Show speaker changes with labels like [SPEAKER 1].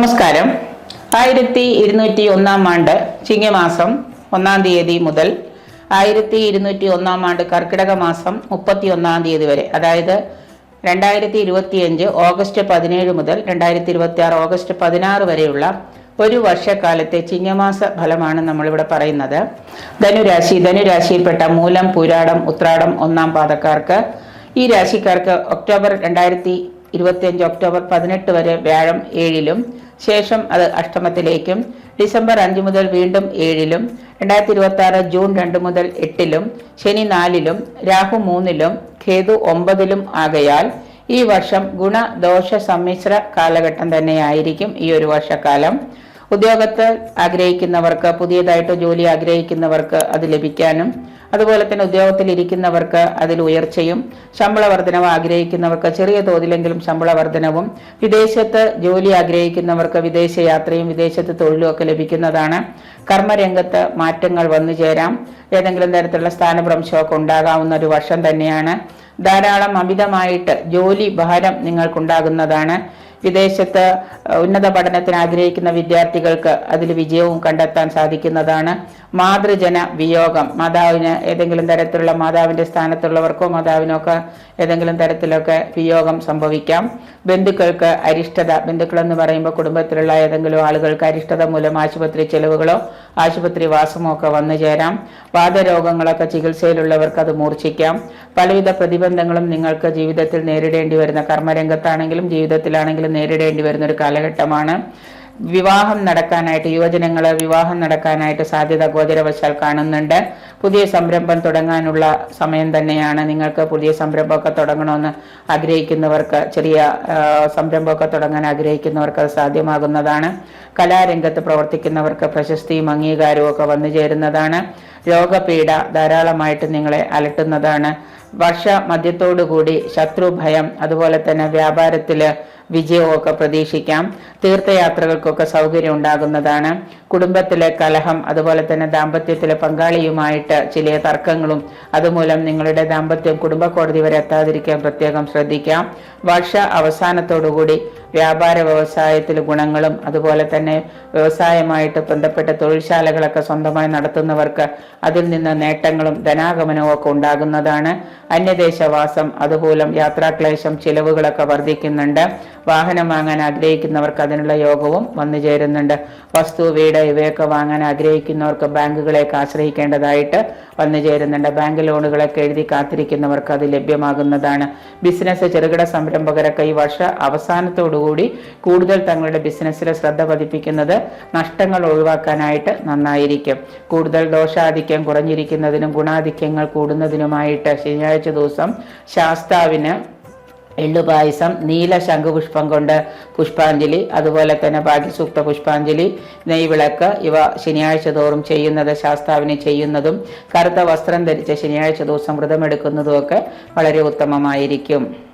[SPEAKER 1] നമസ്കാരം. ആയിരത്തി ഇരുന്നൂറ്റി ഒന്നാം ആണ്ട് ചിങ്ങമാസം ഒന്നാം തീയതി മുതൽ ആയിരത്തി ഇരുന്നൂറ്റി ഒന്നാം ആണ്ട് കർക്കിടക മാസം മുപ്പത്തി ഒന്നാം തീയതി വരെ അതായത് രണ്ടായിരത്തി ഇരുപത്തിയഞ്ച് ഓഗസ്റ്റ് പതിനേഴ് മുതൽ രണ്ടായിരത്തി ഇരുപത്തി ആറ് ഓഗസ്റ്റ് പതിനാറ് വരെയുള്ള ഒരു വർഷക്കാലത്തെ ചിങ്ങമാസ ഫലമാണ് നമ്മളിവിടെ പറയുന്നത്. ധനുരാശി ധനുരാശിയിൽപ്പെട്ട മൂലം പുരാടം ഉത്രാടം ഒന്നാം പാദക്കാർക്ക് ഈ രാശിക്കാർക്ക് ഒക്ടോബർ രണ്ടായിരത്തി ഇരുപത്തിയഞ്ച് ഒക്ടോബർ പതിനെട്ട് വരെ വ്യാഴം ഏഴിലും ശേഷം അത് അഷ്ടമത്തിലേക്കും ഡിസംബർ അഞ്ച് മുതൽ വീണ്ടും ഏഴിലും രണ്ടായിരത്തി ഇരുപത്തി ആറ് ജൂൺ രണ്ട് മുതൽ എട്ടിലും ശനി നാലിലും രാഹു മൂന്നിലും കേതു ഒമ്പതിലും ആകയാൽ ഈ വർഷം ഗുണദോഷ സമ്മിശ്ര കാലഘട്ടം തന്നെയായിരിക്കും ഈ ഒരു വർഷക്കാലം. ഉദ്യോഗത്തിൽ ആഗ്രഹിക്കുന്നവർക്ക് പുതിയതായിട്ട് ജോലി ആഗ്രഹിക്കുന്നവർക്ക് അത് ലഭിക്കാനും അതുപോലെ തന്നെ ഉദ്യോഗത്തിൽ ഇരിക്കുന്നവർക്ക് അതിൽ ഉയർച്ചയും ശമ്പള വർധനവ് ആഗ്രഹിക്കുന്നവർക്ക് ചെറിയ തോതിലെങ്കിലും ശമ്പള വർധനവും വിദേശത്ത് ജോലി ആഗ്രഹിക്കുന്നവർക്ക് വിദേശ യാത്രയും വിദേശത്ത് തൊഴിലും ഒക്കെ ലഭിക്കുന്നതാണ്. കർമ്മരംഗത്ത് മാറ്റങ്ങൾ വന്നു ചേരാം. ഏതെങ്കിലും തരത്തിലുള്ള സ്ഥാനഭ്രംശമൊക്കെ ഉണ്ടാകാവുന്ന ഒരു വർഷം തന്നെയാണ്. ധാരാളം അമിതമായിട്ട് ജോലി ഭാരം നിങ്ങൾക്കുണ്ടാകുന്നതാണ്. വിദേശത്ത് ഉന്നത പഠനത്തിന് ആഗ്രഹിക്കുന്ന വിദ്യാർത്ഥികൾക്ക് അതിൽ വിജയവും കണ്ടെത്താൻ സാധിക്കുന്നതാണ്. മാതൃജന വിയോഗം. മാതാവിന് ഏതെങ്കിലും തരത്തിലുള്ള മാതാവിന്റെ സ്ഥാനത്തുള്ളവർക്കോ മാതാവിനൊക്കെ ഏതെങ്കിലും തരത്തിലൊക്കെ വിയോഗം സംഭവിക്കാം. ബന്ധുക്കൾക്ക് അരിഷ്ടത ബന്ധുക്കൾ എന്ന് പറയുമ്പോൾ കുടുംബത്തിലുള്ള ഏതെങ്കിലും ആളുകൾക്ക് അരിഷ്ടത മൂലം ആശുപത്രി ചെലവുകളോ ആശുപത്രി വാസമൊക്കെ വന്നു ചേരാം. വാദരോഗങ്ങളൊക്കെ ചികിത്സയിലുള്ളവർക്ക് അത് മൂർച്ഛിക്കാം. പലവിധ പ്രതിബന്ധങ്ങളും നിങ്ങൾക്ക് ജീവിതത്തിൽ നേരിടേണ്ടി വരുന്ന കർമ്മരംഗത്താണെങ്കിലും ജീവിതത്തിലാണെങ്കിലും നേരിടേണ്ടി വരുന്ന ഒരു കാലഘട്ടമാണ്. വിവാഹം നടക്കാനായിട്ട് യുവജനങ്ങൾ വിവാഹം നടക്കാനായിട്ട് സാധ്യത ഗോചരവശാൽ കാണുന്നുണ്ട്. പുതിയ സംരംഭം തുടങ്ങാനുള്ള സമയം തന്നെയാണ് നിങ്ങൾക്ക് പുതിയ സംരംഭമൊക്കെ തുടങ്ങണമെന്ന് ആഗ്രഹിക്കുന്നവർക്ക് ചെറിയ സംരംഭമൊക്കെ തുടങ്ങാൻ ആഗ്രഹിക്കുന്നവർക്ക് അത് സാധ്യമാകുന്നതാണ്. കലാരംഗത്ത് പ്രവർത്തിക്കുന്നവർക്ക് പ്രശസ്തിയും അംഗീകാരവും ഒക്കെ വന്നു ചേരുന്നതാണ്. രോഗപീഠ ധാരാളമായിട്ട് നിങ്ങളെ അലട്ടുന്നതാണ്. വർഷ മധ്യത്തോടുകൂടി ശത്രുഭയം അതുപോലെ തന്നെ വ്യാപാരത്തിൽ വിജയമൊക്കെ പ്രതീക്ഷിക്കാം. തീർത്ഥയാത്രകൾക്കൊക്കെ സൗകര്യം ഉണ്ടാകുന്നതാണ്. കുടുംബത്തിലെ കലഹം അതുപോലെ തന്നെ ദാമ്പത്യത്തിലെ പങ്കാളിയുമായിട്ട് ചില തർക്കങ്ങളും അതുമൂലം നിങ്ങളുടെ ദാമ്പത്യം കുടുംബ കോടതി വരെ എത്താതിരിക്കാൻ പ്രത്യേകം ശ്രദ്ധിക്കാം. വർഷ അവസാനത്തോടുകൂടി വ്യാപാര വ്യവസായത്തിൽ ഗുണങ്ങളും അതുപോലെ തന്നെ വ്യവസായമായിട്ട് ബന്ധപ്പെട്ട തൊഴിൽശാലകളൊക്കെ സ്വന്തമായി നടത്തുന്നവർക്ക് അതിൽ നിന്ന് നേട്ടങ്ങളും ധനാഗമനവും ഒക്കെ ഉണ്ടാകുന്നതാണ്. അന്യദേശവാസം അതുമൂലം യാത്രാക്ലേശം ചിലവുകളൊക്കെ വർദ്ധിക്കുന്നുണ്ട്. വാഹനം വാങ്ങാൻ ആഗ്രഹിക്കുന്നവർക്ക് അതിനുള്ള യോഗവും വന്നു ചേരുന്നുണ്ട്. വസ്തു വീട് ഇവയൊക്കെ വാങ്ങാൻ ആഗ്രഹിക്കുന്നവർക്ക് ബാങ്കുകളെയൊക്കെ ആശ്രയിക്കേണ്ടതായിട്ട് വന്നു ചേരുന്നുണ്ട്. ബാങ്ക് ലോണുകളൊക്കെ എഴുതി കാത്തിരിക്കുന്നവർക്ക് അത് ലഭ്യമാകുന്നതാണ്. ബിസിനസ് ചെറുകിട സംരംഭകരൊക്കെ ഈ വർഷ അവസാനത്തോടുകൂടി കൂടുതൽ തങ്ങളുടെ ബിസിനസ്സിൽ ശ്രദ്ധ പതിപ്പിക്കുന്നത് നഷ്ടങ്ങൾ ഒഴിവാക്കാനായിട്ട് നന്നായിരിക്കും. കൂടുതൽ ദോഷാധിക്യം കുറഞ്ഞിരിക്കുന്നതിനും ഗുണാധിക്യങ്ങൾ കൂടുന്നതിനുമായിട്ട് ശനിയാഴ്ച ദിവസം ശാസ്താവിന് എള്ളുപായസം നീല ശംഖുപുഷ്പം കൊണ്ട് പുഷ്പാഞ്ജലി അതുപോലെ തന്നെ ഭാഗ്യസൂക്ത പുഷ്പാഞ്ജലി നെയ്വിളക്ക് ഇവ ശനിയാഴ്ച തോറും ചെയ്യുന്നത് ശാസ്താവിനെ ചെയ്യുന്നതും കറുത്ത വസ്ത്രം ധരിച്ച ശനിയാഴ്ച ദിവസം വ്രതമെടുക്കുന്നതും ഒക്കെ വളരെ ഉത്തമമായിരിക്കും.